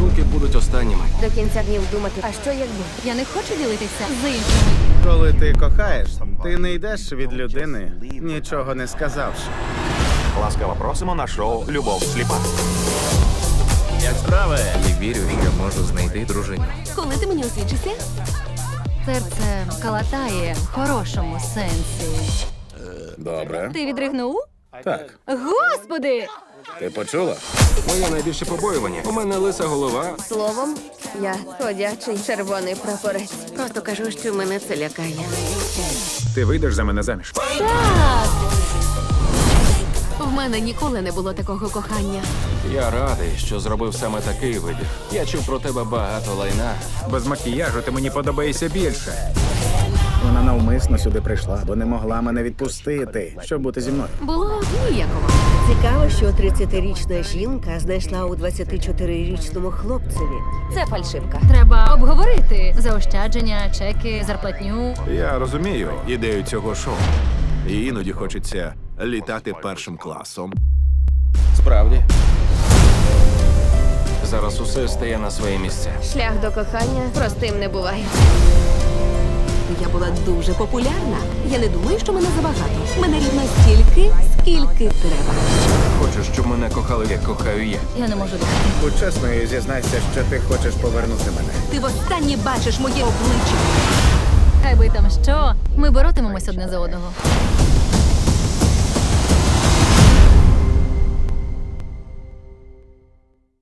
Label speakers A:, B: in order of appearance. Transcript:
A: стосунки будуть останніми.
B: До кінця днів думати, а що якби?
C: Я не хочу ділитися з іншими.
D: Коли ти кохаєш, ти не йдеш від людини, нічого не сказавши.
E: Ласкаво просимо на шоу Любов сліпа.
D: Як справи?
A: І вірю, що можу знайти дружину.
C: Коли ти мені освічишся? Серце калатає в хорошому сенсі.
D: Добре.
C: Ти відригнув?
D: Так,
C: Господи!
D: Ти почула?
A: Моє найбільше побоювання. У мене лиса голова.
B: Словом, я ходячий червоний прапорець. Просто кажу, що мене це лякає.
D: Ти вийдеш за мене заміж.
C: Так! В мене ніколи не було такого кохання.
A: Я радий, що зробив саме такий вибір. Я чув про тебе багато лайна.
D: Без макіяжу ти мені подобаєшся більше. Вона навмисно сюди прийшла, бо не могла мене відпустити, щоб бути зі мною.
C: Було ніяково.
F: Цікаво, що 30-річна жінка знайшла у 24-річному хлопцеві.
B: Це фальшивка.
C: Треба обговорити заощадження, чеки, зарплатню.
E: Я розумію ідею цього шоу. І іноді хочеться літати першим класом.
A: Справді. Зараз усе стає на свої місця.
B: Шлях до кохання простим не буває.
F: Я була дуже популярна. Я не думаю, що мене забагато. Мене рівно стільки, скільки треба.
A: Кохали, як кохаю я.
C: Я не можу дихати.
D: Будь чесно зізнайся, що ти хочеш повернути мене.
F: Ти востаннє бачиш моє обличчя.
C: Хай би там що, ми боротимемось одне за одного.